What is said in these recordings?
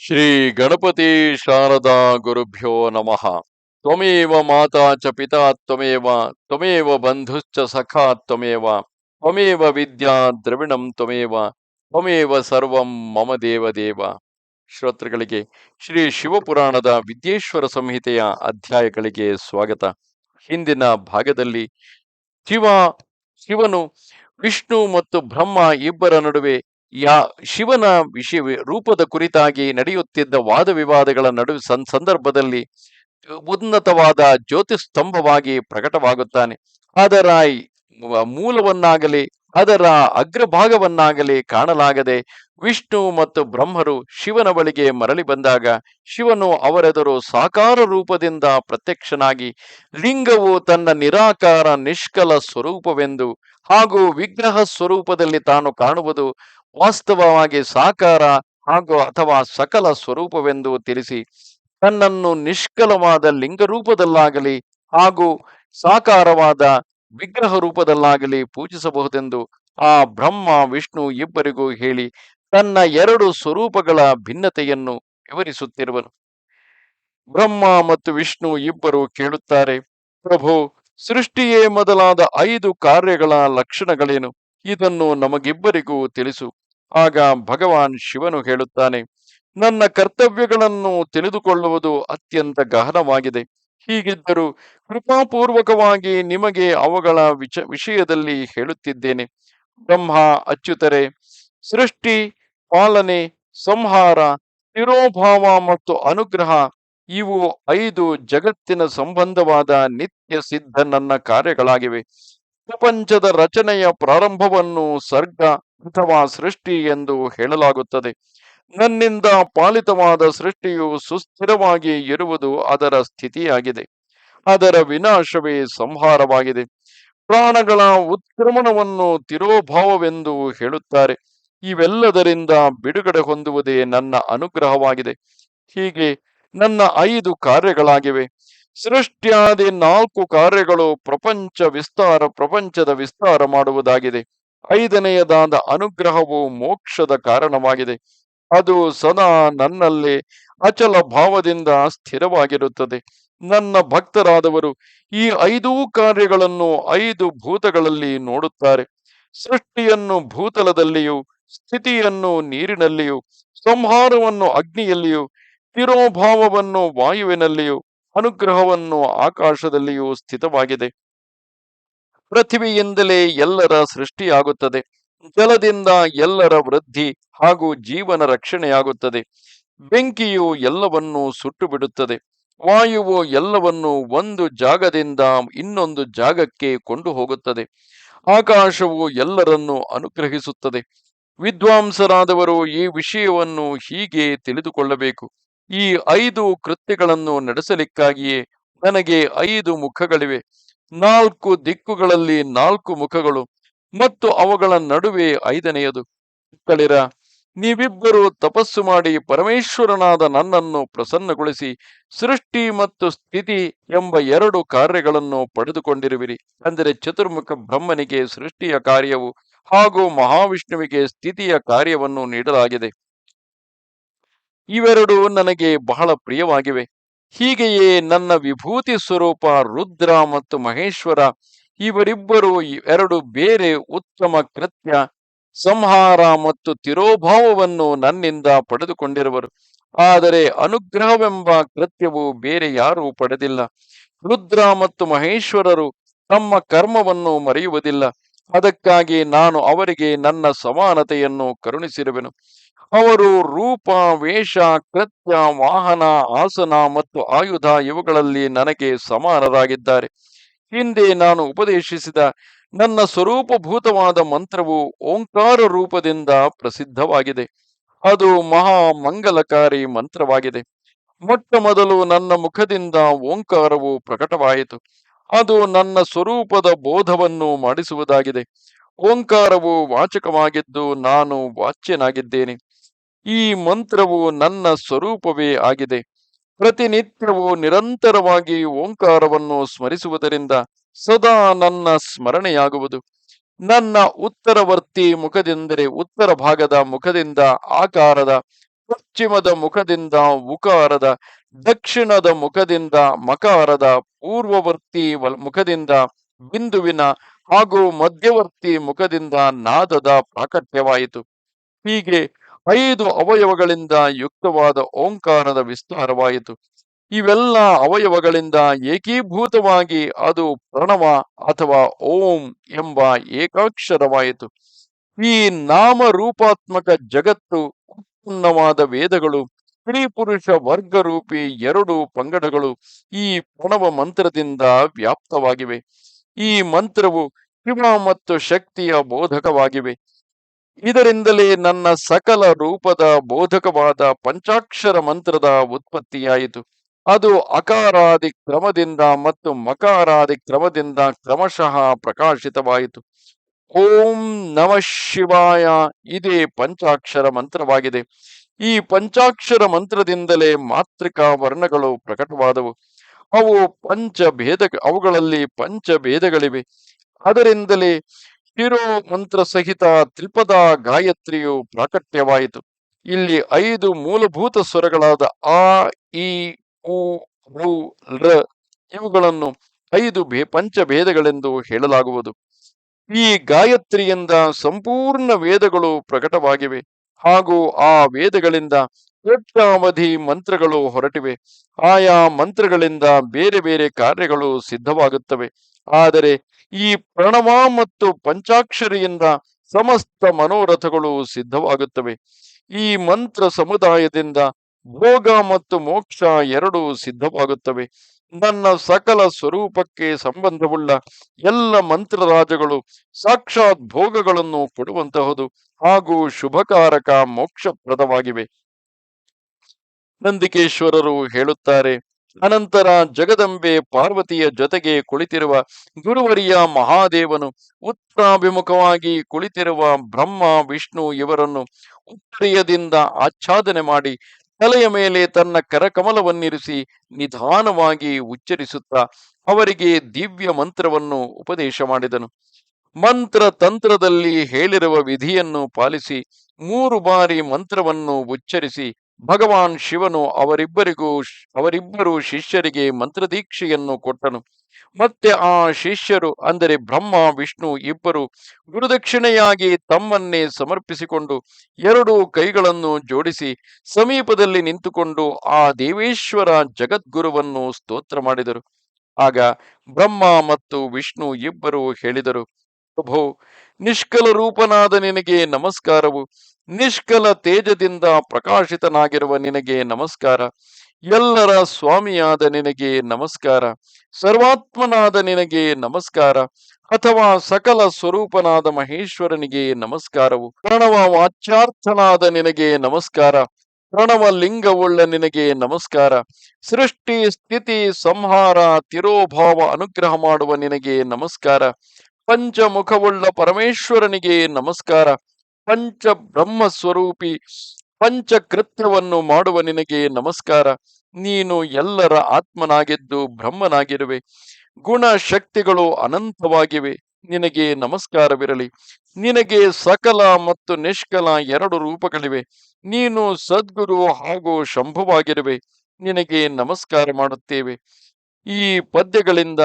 ಶ್ರೀ ಗಣಪತಿ ಶಾರದಾ ಗುರುಭ್ಯೋ ನಮಃ. ತ್ವಮೇವ ಮಾತಾ ಚ ಪಿತಾ, ತ್ವಮೇವ ತ್ವಮೇವ ಬಂಧುಶ್ಚ ಸಖಾ, ತ್ವಮೇವ ತ್ವಮೇವ ವಿದ್ಯಾ ದ್ರವಿಣಂ, ತ್ವಮೇವ ತ್ವಮೇವ ಸರ್ವಂ ಮಮ ದೇವ ದೇವ. ಶ್ರೋತೃಗಳಿಗೆ ಶ್ರೀ ಶಿವಪುರಾಣದ ವಿದ್ಯೇಶ್ವರ ಸಂಹಿತೆಯ ಅಧ್ಯಾಯಗಳಿಗೆ ಸ್ವಾಗತ. ಹಿಂದಿನ ಭಾಗದಲ್ಲಿ ಶಿವ, ಶಿವನು, ವಿಷ್ಣು ಮತ್ತು ಬ್ರಹ್ಮ ಇಬ್ಬರ ನಡುವೆ ಯಾ, ಶಿವನ ವಿಷಯ ರೂಪದ ಕುರಿತಾಗಿ ನಡೆಯುತ್ತಿದ್ದ ವಾದ ವಿವಾದಗಳ ನಡುವೆ ಸನ್, ಸಂದರ್ಭದಲ್ಲಿ ಉನ್ನತವಾದ ಜ್ಯೋತಿಸ್ತಂಭವಾಗಿ ಪ್ರಕಟವಾಗುತ್ತಾನೆ. ಅದರ ಮೂಲವನ್ನಾಗಲಿ, ಅದರ ಅಗ್ರಭಾಗವನ್ನಾಗಲಿ ಕಾಣಲಾಗದೆ ವಿಷ್ಣು ಮತ್ತು ಬ್ರಹ್ಮರು ಶಿವನ ಬಳಿಗೆ ಮರಳಿ ಬಂದಾಗ ಶಿವನು ಅವರೆದುರು ಸಾಕಾರ ರೂಪದಿಂದ ಪ್ರತ್ಯಕ್ಷನಾಗಿ ಲಿಂಗವು ತನ್ನ ನಿರಾಕಾರ ನಿಷ್ಕಲ ಸ್ವರೂಪವೆಂದು ಹಾಗೂ ವಿಗ್ರಹ ಸ್ವರೂಪದಲ್ಲಿ ತಾನು ಕಾಣುವುದು ವಾಸ್ತವವಾಗಿ ಸಾಕಾರ ಹಾಗೂ ಅಥವಾ ಸಕಲ ಸ್ವರೂಪವೆಂದು ತಿಳಿಸಿ ತನ್ನನ್ನು ನಿಷ್ಕಲವಾದ ಲಿಂಗ ರೂಪದಲ್ಲಾಗಲಿ ಹಾಗೂ ಸಾಕಾರವಾದ ವಿಗ್ರಹ ರೂಪದಲ್ಲಾಗಲಿ ಪೂಜಿಸಬಹುದೆಂದು ಆ ಬ್ರಹ್ಮ, ವಿಷ್ಣು ಇಬ್ಬರಿಗೂ ಹೇಳಿ ತನ್ನ ಎರಡು ಸ್ವರೂಪಗಳ ಭಿನ್ನತೆಯನ್ನು ವಿವರಿಸುತ್ತಿರುವನು. ಬ್ರಹ್ಮ ಮತ್ತು ವಿಷ್ಣು ಇಬ್ಬರು ಕೇಳುತ್ತಾರೆ, ಪ್ರಭು, ಸೃಷ್ಟಿಯೇ ಮೊದಲಾದ ಐದು ಕಾರ್ಯಗಳ ಲಕ್ಷಣಗಳೇನು? ಇದನ್ನು ನಮಗಿಬ್ಬರಿಗೂ ತಿಳಿಸು. ಆಗ ಭಗವಾನ್ ಶಿವನು ಹೇಳುತ್ತಾನೆ, ನನ್ನ ಕರ್ತವ್ಯಗಳನ್ನು ತಿಳಿದುಕೊಳ್ಳುವುದು ಅತ್ಯಂತ ಗಹನವಾಗಿದೆ. ಹೀಗಿದ್ದರೂ ಕೃಪಾಪೂರ್ವಕವಾಗಿ ನಿಮಗೆ ಅವುಗಳ ವಿಚ, ವಿಷಯದಲ್ಲಿ ಹೇಳುತ್ತಿದ್ದೇನೆ. ಬ್ರಹ್ಮ, ಅಚ್ಯುತರೆ, ಸೃಷ್ಟಿ, ಪಾಲನೆ, ಸಂಹಾರ, ತಿರೋಭಾವ ಮತ್ತು ಅನುಗ್ರಹ, ಇವು ಐದು ಜಗತ್ತಿನ ಸಂಬಂಧವಾದ ನಿತ್ಯ ಸಿದ್ಧ ನನ್ನ ಕಾರ್ಯಗಳಾಗಿವೆ. ಪ್ರಪಂಚದ ರಚನೆಯ ಪ್ರಾರಂಭವನ್ನು ಸರ್ಗ ಅಥವಾ ಸೃಷ್ಟಿ ಎಂದು ಹೇಳಲಾಗುತ್ತದೆ. ನನ್ನಿಂದ ಪಾಲಿತವಾದ ಸೃಷ್ಟಿಯು ಸುಸ್ಥಿರವಾಗಿ ಇರುವುದು ಅದರ ಸ್ಥಿತಿಯಾಗಿದೆ. ಅದರ ವಿನಾಶವೇ ಸಂಹಾರವಾಗಿದೆ. ಪ್ರಾಣಗಳ ಉತ್ಕ್ರಮಣವನ್ನು ತಿರೋಭಾವವೆಂದು ಹೇಳುತ್ತಾರೆ. ಇವೆಲ್ಲದರಿಂದ ಬಿಡುಗಡೆ ಹೊಂದುವುದೇ ನನ್ನ ಅನುಗ್ರಹವಾಗಿದೆ. ಹೀಗೆ ನನ್ನ ಐದು ಕಾರ್ಯಗಳಾಗಿವೆ. ಸೃಷ್ಟಿಯಾದಿ ನಾಲ್ಕು ಕಾರ್ಯಗಳು ಪ್ರಪಂಚ ವಿಸ್ತಾರ, ಪ್ರಪಂಚದ ವಿಸ್ತಾರ ಮಾಡುವುದಾಗಿದೆ. ಐದನೆಯದಾದ ಅನುಗ್ರಹವು ಮೋಕ್ಷದ ಕಾರಣವಾಗಿದೆ. ಅದು ಸದಾ ನನ್ನಲ್ಲಿ ಅಚಲ ಭಾವದಿಂದ ಸ್ಥಿರವಾಗಿರುತ್ತದೆ. ನನ್ನ ಭಕ್ತರಾದವರು ಈ ಐದೂ ಕಾರ್ಯಗಳನ್ನು ಐದು ಭೂತಗಳಲ್ಲಿ ನೋಡುತ್ತಾರೆ. ಸೃಷ್ಟಿಯನ್ನು ಭೂತಲದಲ್ಲಿಯೂ, ಸ್ಥಿತಿಯನ್ನು ನೀರಿನಲ್ಲಿಯೂ, ಸಂಹಾರವನ್ನು ಅಗ್ನಿಯಲ್ಲಿಯೂ, ತಿರೋಭಾವವನ್ನು ವಾಯುವಿನಲ್ಲಿಯೂ ಅನುಗ್ರಹವನ್ನು ಆಕಾಶದಲ್ಲಿಯೂ ಸ್ಥಿತವಾಗಿದೆ. ಪೃಥ್ವಿಯಿಂದಲೇ ಎಲ್ಲರ ಸೃಷ್ಟಿಯಾಗುತ್ತದೆ. ಜಲದಿಂದ ಎಲ್ಲರ ವೃದ್ಧಿ ಹಾಗೂ ಜೀವನ ರಕ್ಷಣೆಯಾಗುತ್ತದೆ. ಬೆಂಕಿಯು ಎಲ್ಲವನ್ನೂ ಸುಟ್ಟು ಬಿಡುತ್ತದೆ ವಾಯುವು ಎಲ್ಲವನ್ನು ಒಂದು ಜಾಗದಿಂದ ಇನ್ನೊಂದು ಜಾಗಕ್ಕೆ ಕೊಂಡು ಹೋಗುತ್ತದೆ ಆಕಾಶವು ಎಲ್ಲರನ್ನೂ ಅನುಗ್ರಹಿಸುತ್ತದೆ. ವಿದ್ವಾಂಸರಾದವರು ಈ ವಿಷಯವನ್ನು ಹೀಗೆ ತಿಳಿದುಕೊಳ್ಳಬೇಕು. ಈ ಐದು ಕೃತ್ಯಗಳನ್ನು ನಡೆಸಲಿಕ್ಕಾಗಿಯೇ ನನಗೆ ಐದು ಮುಖಗಳಿವೆ. ನಾಲ್ಕು ದಿಕ್ಕುಗಳಲ್ಲಿ ನಾಲ್ಕು ಮುಖಗಳು ಮತ್ತು ಅವುಗಳ ನಡುವೆ ಐದನೆಯದು. ಮಕ್ಕಳಿರ, ನೀವಿಬ್ಬರು ತಪಸ್ಸು ಮಾಡಿ ಪರಮೇಶ್ವರನಾದ ನನ್ನನ್ನು ಪ್ರಸನ್ನಗೊಳಿಸಿ ಸೃಷ್ಟಿ ಮತ್ತು ಸ್ಥಿತಿ ಎಂಬ ಎರಡು ಕಾರ್ಯಗಳನ್ನು ಪಡೆದುಕೊಂಡಿರುವಿರಿ. ಅಂದರೆ ಚತುರ್ಮುಖ ಬ್ರಹ್ಮನಿಗೆ ಸೃಷ್ಟಿಯ ಕಾರ್ಯವು ಹಾಗೂ ಮಹಾವಿಷ್ಣುವಿಗೆ ಸ್ಥಿತಿಯ ಕಾರ್ಯವನ್ನು ನೀಡಲಾಗಿದೆ. ಇವೆರಡು ನನಗೆ ಬಹಳ ಪ್ರಿಯವಾಗಿವೆ. ಹೀಗೆಯೇ ನನ್ನ ವಿಭೂತಿ ಸ್ವರೂಪ ರುದ್ರ ಮತ್ತು ಮಹೇಶ್ವರ, ಇವರಿಬ್ಬರು ಎರಡು ಬೇರೆ ಉತ್ತಮ ಕೃತ್ಯ, ಸಂಹಾರ ಮತ್ತು ತಿರೋಭಾವವನ್ನು ನನ್ನಿಂದ ಪಡೆದುಕೊಂಡಿರುವರು. ಆದರೆ ಅನುಗ್ರಹವೆಂಬ ಕೃತ್ಯವು ಬೇರೆ ಯಾರೂ ಪಡೆದಿಲ್ಲ. ರುದ್ರ ಮತ್ತು ಮಹೇಶ್ವರರು ತಮ್ಮ ಕರ್ಮವನ್ನು ಮರೆಯುವುದಿಲ್ಲ. ಅದಕ್ಕಾಗಿ ನಾನು ಅವರಿಗೆ ನನ್ನ ಸಮಾನತೆಯನ್ನು ಕರುಣಿಸಿರುವೆನು. ಅವರು ರೂಪ, ವೇಷ, ಕೃತ್ಯ, ವಾಹನ, ಆಸನ ಮತ್ತು ಆಯುಧ ಇವುಗಳಲ್ಲಿ ನನಗೆ ಸಮಾನರಾಗಿದ್ದಾರೆ. ಹಿಂದೆ ನಾನು ಉಪದೇಶಿಸಿದ ನನ್ನ ಸ್ವರೂಪಭೂತವಾದ ಮಂತ್ರವು ಓಂಕಾರ ರೂಪದಿಂದ ಪ್ರಸಿದ್ಧವಾಗಿದೆ. ಅದು ಮಹಾ ಮಂಗಲಕಾರಿ ಮಂತ್ರವಾಗಿದೆ. ಮೊಟ್ಟ ಮೊದಲು ನನ್ನ ಮುಖದಿಂದ ಓಂಕಾರವು ಪ್ರಕಟವಾಯಿತು. ಅದು ನನ್ನ ಸ್ವರೂಪದ ಬೋಧವನ್ನು ಮಾಡಿಸುವುದಾಗಿದೆ. ಓಂಕಾರವು ವಾಚಕವಾಗಿದ್ದು ನಾನು ವಾಚ್ಯನಾಗಿದ್ದೇನೆ. ಈ ಮಂತ್ರವು ನನ್ನ ಸ್ವರೂಪವೇ ಆಗಿದೆ. ಪ್ರತಿನಿತ್ಯವು ನಿರಂತರವಾಗಿ ಓಂಕಾರವನ್ನು ಸ್ಮರಿಸುವುದರಿಂದ ಸದಾ ನನ್ನ ಸ್ಮರಣೆಯಾಗುವುದು. ನನ್ನ ಉತ್ತರವರ್ತಿ ಮುಖದೆಂದರೆ ಉತ್ತರ ಭಾಗದ ಮುಖದಿಂದ ಆಕಾರದ, ಪಶ್ಚಿಮದ ಮುಖದಿಂದ ಉಕಾರದ, ದಕ್ಷಿಣದ ಮುಖದಿಂದ ಮಕಾರದ, ಪೂರ್ವವರ್ತಿ ಮುಖದಿಂದ ಬಿಂದುವಿನ ಹಾಗೂ ಮಧ್ಯವರ್ತಿ ಮುಖದಿಂದ ನಾದದ ಪ್ರಾಕಟ್ಯವಾಯಿತು ಹೀಗೆ ಐದು ಅವಯವಗಳಿಂದ ಯುಕ್ತವಾದ ಓಂಕಾರದ ವಿಸ್ತಾರವಾಯಿತು. ಇವೆಲ್ಲ ಅವಯವಗಳಿಂದ ಏಕೀಭೂತವಾಗಿ ಅದು ಪ್ರಣವ ಅಥವಾ ಓಂ ಎಂಬ ಏಕಾಕ್ಷರವಾಯಿತು. ಈ ನಾಮರೂಪಾತ್ಮಕ ಜಗತ್ತು ಉತ್ಪನ್ನವಾದ ವೇದಗಳು ಸ್ತ್ರೀ ಪುರುಷ ವರ್ಗರೂಪಿ ಎರಡು ಪಂಗಡಗಳು ಈ ಪ್ರಣವ ಮಂತ್ರದಿಂದ ವ್ಯಾಪ್ತವಾಗಿವೆ. ಈ ಮಂತ್ರವು ಶಿವ ಮತ್ತು ಶಕ್ತಿಯ ಬೋಧಕವಾಗಿವೆ. ಇದರಿಂದಲೇ ನನ್ನ ಸಕಲ ರೂಪದ ಬೋಧಕವಾದ ಪಂಚಾಕ್ಷರ ಮಂತ್ರದ ಉತ್ಪತ್ತಿಯಾಯಿತು. ಅದು ಅಕಾರಾದಿ ಕ್ರಮದಿಂದ ಮತ್ತು ಮಕಾರಾದಿ ಕ್ರಮದಿಂದ ಕ್ರಮಶಃ ಪ್ರಕಾಶಿತವಾಯಿತು. ಓಂ ನಮಃ ಶಿವಾಯ. ಇದೇ ಪಂಚಾಕ್ಷರ ಮಂತ್ರವಾಗಿದೆ. ಈ ಪಂಚಾಕ್ಷರ ಮಂತ್ರದಿಂದಲೇ ಮಾತೃಕಾ ವರ್ಣಗಳು ಪ್ರಕಟವಾದವು. ಅವು ಪಂಚಭೇದ, ಅವುಗಳಲ್ಲಿ ಪಂಚಭೇದಗಳಿವೆ. ಅದರಿಂದಲೇ ಶಿರೋ ಮಂತ್ರ ಸಹಿತ ತ್ರಿಪದ ಗಾಯತ್ರಿಯು ಪ್ರಾಕಟ್ಯವಾಯಿತು. ಇಲ್ಲಿ ಐದು ಮೂಲಭೂತ ಸ್ವರಗಳಾದ ಆ ಇ ಉ, ರು, ರ ಇವುಗಳನ್ನು ಐದು ಭೇ, ಪಂಚಭೇದಗಳೆಂದು ಹೇಳಲಾಗುವುದು. ಈ ಗಾಯತ್ರಿಯಿಂದ ಸಂಪೂರ್ಣ ವೇದಗಳು ಪ್ರಕಟವಾಗಿವೆ. ಹಾಗೂ ಆ ವೇದಗಳಿಂದ ಕೋಟ್ಯಾವಧಿ ಮಂತ್ರಗಳು ಹೊರಟಿವೆ. ಆಯಾ ಮಂತ್ರಗಳಿಂದ ಬೇರೆ ಬೇರೆ ಕಾರ್ಯಗಳು ಸಿದ್ಧವಾಗುತ್ತವೆ. ಆದರೆ ಈ ಪ್ರಣವ ಮತ್ತು ಪಂಚಾಕ್ಷರಿಯಿಂದ ಸಮಸ್ತ ಮನೋರಥಗಳು ಸಿದ್ಧವಾಗುತ್ತವೆ. ಈ ಮಂತ್ರ ಸಮುದಾಯದಿಂದ ಭೋಗ ಮತ್ತು ಮೋಕ್ಷ ಎರಡೂ ಸಿದ್ಧವಾಗುತ್ತವೆ. ನನ್ನ ಸಕಲ ಸ್ವರೂಪಕ್ಕೆ ಸಂಬಂಧವುಳ್ಳ ಎಲ್ಲ ಮಂತ್ರರಾಜಗಳು ಸಾಕ್ಷಾತ್ ಭೋಗಗಳನ್ನು ಕೊಡುವಂತಹದು ಹಾಗೂ ಶುಭಕಾರಕ ಮೋಕ್ಷಪ್ರದವಾಗಿವೆ. ನಂದಿಕೇಶ್ವರರು ಹೇಳುತ್ತಾರೆ ಅನಂತರ ಜಗದಂಬೆ ಪಾರ್ವತಿಯ ಜೊತೆಗೆ ಕುಳಿತಿರುವ ಗುರುವರಿಯ ಮಹಾದೇವನು ಉತ್ತರಾಭಿಮುಖವಾಗಿ ಕುಳಿತಿರುವ ಬ್ರಹ್ಮ, ವಿಷ್ಣು ಇವರನ್ನು ಉತ್ತರೀಯದಿಂದ ಆಚ್ಛಾದನೆ ಮಾಡಿ ತಲೆಯ ಮೇಲೆ ತನ್ನ ಕರಕಮಲವನ್ನಿರಿಸಿ ನಿಧಾನವಾಗಿ ಉಚ್ಚರಿಸುತ್ತಾ ಅವರಿಗೆ ದಿವ್ಯ ಮಂತ್ರವನ್ನು ಉಪದೇಶ ಮಾಡಿದನು. ಮಂತ್ರ ತಂತ್ರದಲ್ಲಿ ಹೇಳಿರುವ ವಿಧಿಯನ್ನು ಪಾಲಿಸಿ ಮೂರು ಬಾರಿ ಮಂತ್ರವನ್ನು ಉಚ್ಚರಿಸಿ ಭಗವಾನ್ ಶಿವನು ಅವರಿಬ್ಬರಿಗೂ ಅವರಿಬ್ಬರು ಶಿಷ್ಯರಿಗೆ ಮಂತ್ರದೀಕ್ಷೆಯನ್ನು ಕೊಟ್ಟನು. ಮತ್ತೆ ಆ ಶಿಷ್ಯರು, ಅಂದರೆ ಬ್ರಹ್ಮ, ವಿಷ್ಣು ಇಬ್ಬರು ಗುರುದಕ್ಷಿಣೆಯಾಗಿ ತಮ್ಮನ್ನೇ ಸಮರ್ಪಿಸಿಕೊಂಡು ಎರಡು ಕೈಗಳನ್ನು ಜೋಡಿಸಿ ಸಮೀಪದಲ್ಲಿ ನಿಂತುಕೊಂಡು ಆ ದೇವೇಶ್ವರ ಜಗದ್ಗುರುವನ್ನು ಸ್ತೋತ್ರ ಮಾಡಿದರು. ಆಗ ಬ್ರಹ್ಮ ಮತ್ತು ವಿಷ್ಣು ಇಬ್ಬರು ಹೇಳಿದರು, ಪ್ರಭು, ನಿಷ್ಕಲ ರೂಪನಾದ ನಿನಗೆ ನಮಸ್ಕಾರವು. ನಿಷ್ಕಲ ತೇಜದಿಂದ ಪ್ರಕಾಶಿತನಾಗಿರುವ ನಿನಗೆ ನಮಸ್ಕಾರ. ಎಲ್ಲರ ಸ್ವಾಮಿಯಾದ ನಿನಗೆ ನಮಸ್ಕಾರ. ಸರ್ವಾತ್ಮನಾದ ನಿನಗೆ ನಮಸ್ಕಾರ. ಅಥವಾ ಸಕಲ ಸ್ವರೂಪನಾದ ಮಹೇಶ್ವರನಿಗೆ ನಮಸ್ಕಾರವು. ಪ್ರಣವ ವಾಚ್ಯಾರ್ಥನಾದ ನಿನಗೆ ನಮಸ್ಕಾರ. ಪ್ರಣವ ಲಿಂಗವುಳ್ಳ ನಿನಗೆ ನಮಸ್ಕಾರ. ಸೃಷ್ಟಿ, ಸ್ಥಿತಿ, ಸಂಹಾರ, ತಿರೋಭಾವ ಅನುಗ್ರಹ ಮಾಡುವ ನಿನಗೆ ನಮಸ್ಕಾರ. ಪಂಚಮುಖವುಳ್ಳ ಪರಮೇಶ್ವರನಿಗೆ ನಮಸ್ಕಾರ. ಪಂಚ ಬ್ರಹ್ಮ ಸ್ವರೂಪಿ ಪಂಚಕೃತ್ಯವನ್ನು ಮಾಡುವ ನಿನಗೆ ನಮಸ್ಕಾರ. ನೀನು ಎಲ್ಲರ ಆತ್ಮನಾಗಿದ್ದು ಬ್ರಹ್ಮನಾಗಿರುವೆ. ಗುಣ ಶಕ್ತಿಗಳು ಅನಂತವಾಗಿವೆ. ನಿನಗೆ ನಮಸ್ಕಾರವಿರಲಿ. ನಿನಗೆ ಸಕಲ ಮತ್ತು ನಿಷ್ಕಲ ಎರಡು ರೂಪಗಳಿವೆ. ನೀನು ಸದ್ಗುರು ಹಾಗೂ ಶಂಭುವಾಗಿರುವೆ. ನಿನಗೆ ನಮಸ್ಕಾರ ಮಾಡುತ್ತೇವೆ. ಈ ಪದ್ಯಗಳಿಂದ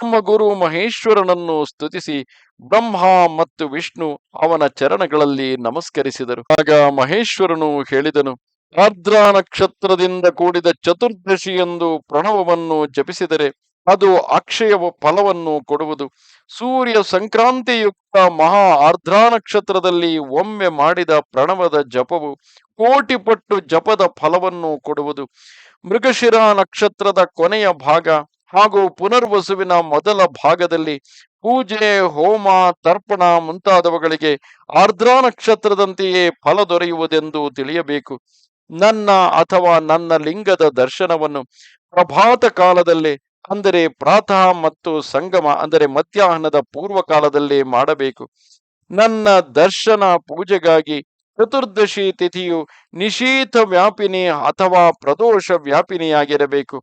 ನಮ್ಮ ಗುರು ಮಹೇಶ್ವರನನ್ನು ಸ್ತುತಿಸಿ ಬ್ರಹ್ಮ ಮತ್ತು ವಿಷ್ಣು ಅವನ ಚರಣಗಳಲ್ಲಿ ನಮಸ್ಕರಿಸಿದರು. ಆಗ ಮಹೇಶ್ವರನು ಹೇಳಿದನು, ಆರ್ದ್ರ ನಕ್ಷತ್ರದಿಂದ ಕೂಡಿದ ಚತುರ್ದಶಿ ಎಂದು ಪ್ರಣವವನ್ನು ಜಪಿಸಿದರೆ ಅದು ಅಕ್ಷಯ ಫಲವನ್ನು ಕೊಡುವುದು. ಸೂರ್ಯ ಸಂಕ್ರಾಂತಿಯುಕ್ತ ಮಹಾ ಆರ್ಧ್ರ ನಕ್ಷತ್ರದಲ್ಲಿ ಒಮ್ಮೆ ಮಾಡಿದ ಪ್ರಣವದ ಜಪವು ಕೋಟಿ ಪಟ್ಟು ಜಪದ ಫಲವನ್ನು ಕೊಡುವುದು. ಮೃಗಶಿರ ನಕ್ಷತ್ರದ ಕೊನೆಯ ಭಾಗ ಹಾಗೂ ಪುನರ್ವಸುವಿನ ಮೊದಲ ಭಾಗದಲ್ಲಿ ಪೂಜೆ, ಹೋಮ, ತರ್ಪಣ ಮುಂತಾದವುಗಳಿಗೆ ಆರ್ದ್ರ ನಕ್ಷತ್ರದಂತೆಯೇ ಫಲ ದೊರೆಯುವುದೆಂದು ತಿಳಿಯಬೇಕು. ನನ್ನ ಅಥವಾ ನನ್ನ ಲಿಂಗದ ದರ್ಶನವನ್ನು ಪ್ರಭಾತ ಕಾಲದಲ್ಲೇ, ಅಂದರೆ ಪ್ರಾತಃ ಮತ್ತು ಸಂಗಮ, ಅಂದರೆ ಮಧ್ಯಾಹ್ನದ ಪೂರ್ವ ಕಾಲದಲ್ಲೇ ಮಾಡಬೇಕು. ನನ್ನ ದರ್ಶನ ಪೂಜೆಗಾಗಿ ಚತುರ್ದಶಿ ತಿಥಿಯು ನಿಶೀತ ವ್ಯಾಪಿನಿ ಅಥವಾ ಪ್ರದೋಷ ವ್ಯಾಪಿನಿಯಾಗಿರಬೇಕು.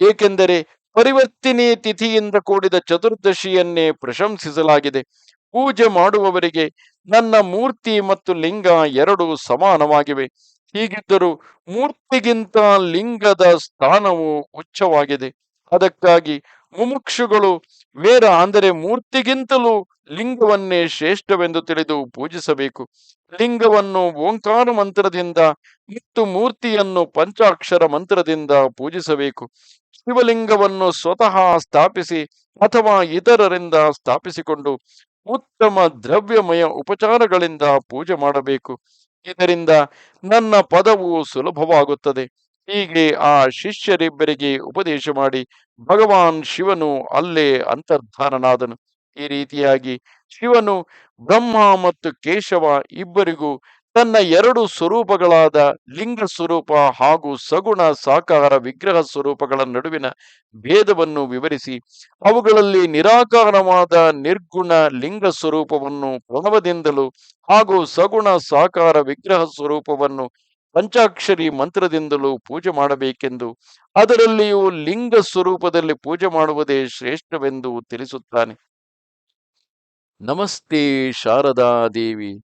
ಏಕೆಂದರೆ ಪರಿವರ್ತಿನಿ ತಿಥಿಯಿಂದ ಕೂಡಿದ ಚತುರ್ದಶಿಯನ್ನೇ ಪ್ರಶಂಸಿಸಲಾಗಿದೆ. ಪೂಜೆ ಮಾಡುವವರಿಗೆ ನನ್ನ ಮೂರ್ತಿ ಮತ್ತು ಲಿಂಗ ಎರಡು ಸಮಾನವಾಗಿವೆ. ಹೀಗಿದ್ದರೂ ಮೂರ್ತಿಗಿಂತ ಲಿಂಗದ ಸ್ಥಾನವು ಉಚ್ಚವಾಗಿದೆ ಅದಕ್ಕಾಗಿ ಮುಮುಕ್ಷುಗಳು ವೇರ ಅಂದರೆ ಮೂರ್ತಿಗಿಂತಲೂ ಲಿಂಗವನ್ನೇ ಶ್ರೇಷ್ಠವೆಂದು ತಿಳಿದು ಪೂಜಿಸಬೇಕು. ಲಿಂಗವನ್ನು ಓಂಕಾರ ಮಂತ್ರದಿಂದ ಮತ್ತು ಮೂರ್ತಿಯನ್ನು ಪಂಚಾಕ್ಷರ ಮಂತ್ರದಿಂದ ಪೂಜಿಸಬೇಕು. ಶಿವಲಿಂಗವನ್ನು ಸ್ವತಃ ಸ್ಥಾಪಿಸಿ ಅಥವಾ ಇತರರಿಂದ ಸ್ಥಾಪಿಸಿಕೊಂಡು ಉತ್ತಮ ದ್ರವ್ಯಮಯ ಉಪಚಾರಗಳಿಂದ ಪೂಜೆ ಮಾಡಬೇಕು. ಇದರಿಂದ ನನ್ನ ಪದವು ಸುಲಭವಾಗುತ್ತದೆ. ಹೀಗೆ ಆ ಶಿಷ್ಯರಿಬ್ಬರಿಗೆ ಉಪದೇಶ ಮಾಡಿ ಭಗವಾನ್ ಶಿವನು ಅಲ್ಲೇ ಅಂತರ್ಧಾನನಾದನು. ಈ ರೀತಿಯಾಗಿ ಶಿವನು ಬ್ರಹ್ಮ ಮತ್ತು ಕೇಶವ ಇಬ್ಬರಿಗೂ ತನ್ನ ಎರಡು ಸ್ವರೂಪಗಳಾದ ಲಿಂಗ ಸ್ವರೂಪ ಹಾಗೂ ಸಗುಣ ಸಾಕಾರ ವಿಗ್ರಹ ಸ್ವರೂಪಗಳ ನಡುವಿನ ಭೇದವನ್ನು ವಿವರಿಸಿ, ಅವುಗಳಲ್ಲಿ ನಿರಾಕಾರವಾದ ನಿರ್ಗುಣ ಲಿಂಗ ಸ್ವರೂಪವನ್ನು ಪ್ರಣವದಿಂದಲೂ ಹಾಗೂ ಸಗುಣ ಸಾಕಾರ ವಿಗ್ರಹ ಸ್ವರೂಪವನ್ನು ಪಂಚಾಕ್ಷರಿ ಮಂತ್ರದಿಂದಲೂ ಪೂಜೆ ಮಾಡಬೇಕೆಂದು, ಅದರಲ್ಲಿಯೂ ಲಿಂಗ ಸ್ವರೂಪದಲ್ಲಿ ಪೂಜೆ ಮಾಡುವುದೇ ಶ್ರೇಷ್ಠವೆಂದು ತಿಳಿಸುತ್ತಾನೆ. ನಮಸ್ತೆ ಶಾರದಾ ದೇವಿ.